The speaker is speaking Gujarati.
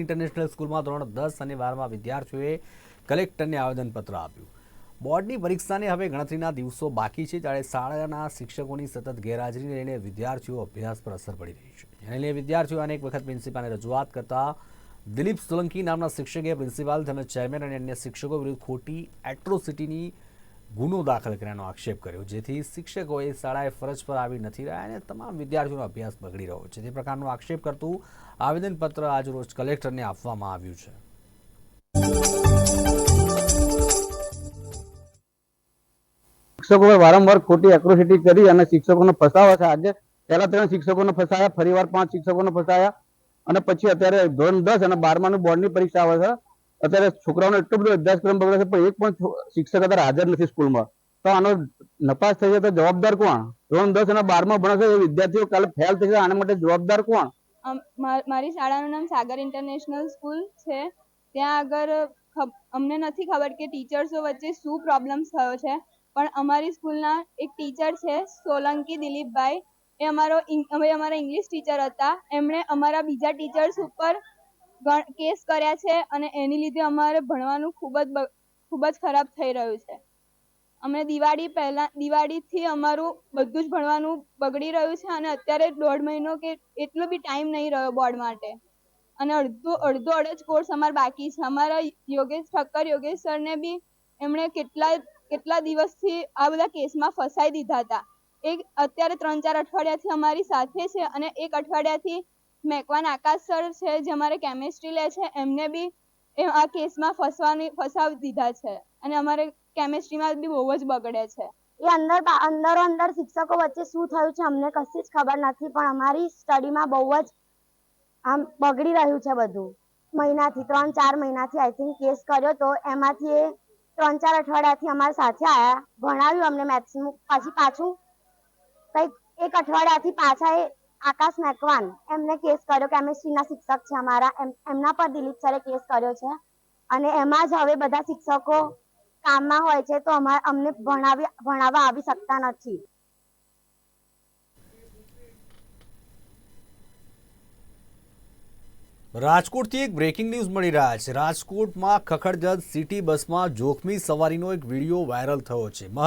ઇન્ટરનેશનલ સ્કૂલમાં ધોરણ દસ અને બારમાં વિદ્યાર્થીઓએ કલેક્ટરને આવેદનપત્ર આપ્યું. બોર્ડની પરીક્ષાને હવે ગણતરીના દિવસો બાકી છે ત્યારે શાળાના શિક્ષકોની સતત ગેરહાજરીને લઈને વિદ્યાર્થીઓ અભ્યાસ પર અસર પડી રહી છે. જેને લઈને વિદ્યાર્થીઓ અનેક વખત પ્રિન્સિપાલને રજૂઆત કરતા દિલીપ સોલંકી નામના શિક્ષકે પ્રિન્સિપાલ તેમજ ચેરમેન અને અન્ય શિક્ષકો વિરુદ્ધ ખોટી એટ્રોસિટીની ગુનો દાખલ કર્યાનો આક્ષેપ કર્યો, જેથી શિક્ષકોએ શાળાએ ફરજ પર આવી નથી રહ્યા અને તમામ વિદ્યાર્થીઓનો અભ્યાસ બગડી રહ્યો છે. તે પ્રકારનો આક્ષેપ કરતું આવેદનપત્ર આજરોજ કલેક્ટરને આપવામાં આવ્યું છે. શિક્ષકોએ વારંવાર ખોટી એક્રોસિટી કરી અને શિક્ષકોને ફસાવા છે. આજે પહેલા ત્રણ શિક્ષકોને ફસાયા, ફરીવાર પાંચ શિક્ષકોને ફસાયા અને પછી અત્યારે ધોરણ દસ અને બારમાનું બોર્ડની પરીક્ષા આવે છે. અત્યારે છોકરાઓનો એટલો બધો અભ્યાસક્રમ બગડે છે, પણ એક પણ શિક્ષક અત્યારે હાજર નથી સ્કૂલમાં. તો આનો નપાસ થઈ જાય તો જવાબદાર કોણ? ધોરણ દસ અને બારમાં ભણે છે એ વિદ્યાર્થીઓ કાલે ફેલ થઈ જાય, આના માટે જવાબદાર કોણ? મારી શાળાનું નામ સાગર ઇન્ટરનેશનલ સ્કૂલ છે. ત્યાં આગળ અમને નથી ખબર કે ટીચર્સો વચ્ચે શું પ્રોબ્લેમ થયો છે, પણ અમારી સ્કૂલના એક ટીચર છે, સોલંકી દિલીપભાઈ. એ અમારો અમે અમારા ઇંગ્લિશ ટીચર હતા. એમણે અમારા બીજા ટીચર્સ ઉપર કેસ કર્યા છે અને એની લીધે અમારે ભણવાનું ખૂબ જ ખૂબ જ ખરાબ થઈ રહ્યું છે. અમે દિવાળી પહેલા, દિવાળીથી અમારું બધું જ ભણવાનું બગડી રહ્યું છે અને અત્યારે દોઢ મહિનો કે એટલો બી ટાઈમ નહીં રહ્યો બોર્ડ માટે. અને અડધો અડધો અડધ કોર્સ અમારે બાકી છે. અમારા યોગેશ, ઠક્કર યોગેશ સરને બી એમણે કેટલા કેટલા દિવસથી આ બધા કેસમાં ફસાઈ દીધા હતા. એક, અત્યારે ત્રણ ચાર અઠવાડિયાથી અમારી સાથે છે અને એક અઠવાડિયાથી મેકવાન આકાશ સર છે, જે અમારે કેમેસ્ટ્રી લે છે, એમને બી એ આ કેસમાં ફસવાની, ફસાવી દીધા છે. અને અમારે કેમેસ્ટ્રીમાં બી બહુ જ બગડે છે. એ અંદર અંદરો અંદર શિક્ષકો વચ્ચે શું થયું છે, અમને કશી જ ખબર નથી, પણ અમારી સ્ટડીમાં બહુ જ આમ બગડી રહ્યું છે બધું. મહિનાથી ત્રણ, ચાર મહિનાથી આઈ થિંક કેસ કર્યો તો એમાંથી એ ત્રણ, ચાર અઠવાડિયાથી અમારી સાથે આવ્યા ભણાવ્યું અમને મેથ્સનું પછી પાછું કંઈક એક અઠવાડિયાથી પાછા એ આકાશ મેકવાન એમને કેસ કર્યો કેમિસ્ટ્રીના શિક્ષક છે અમારા. એમના પર દિલીપ સરે કેસ કર્યો છે. અને એમાં જ હવે બધા શિક્ષકો કામમાં હોય છે તો અમને ભણાવી, ભણાવવા આવી શકતા નથી. રાજકોટથી એક બ્રેકિંગ ન્યૂઝ મળી રહ્યા છે. રાજકોટમાં ખખડજદ સિટી બસમાં જોખમી સવારીનો એક વીડિયો વાયરલ થયો છે.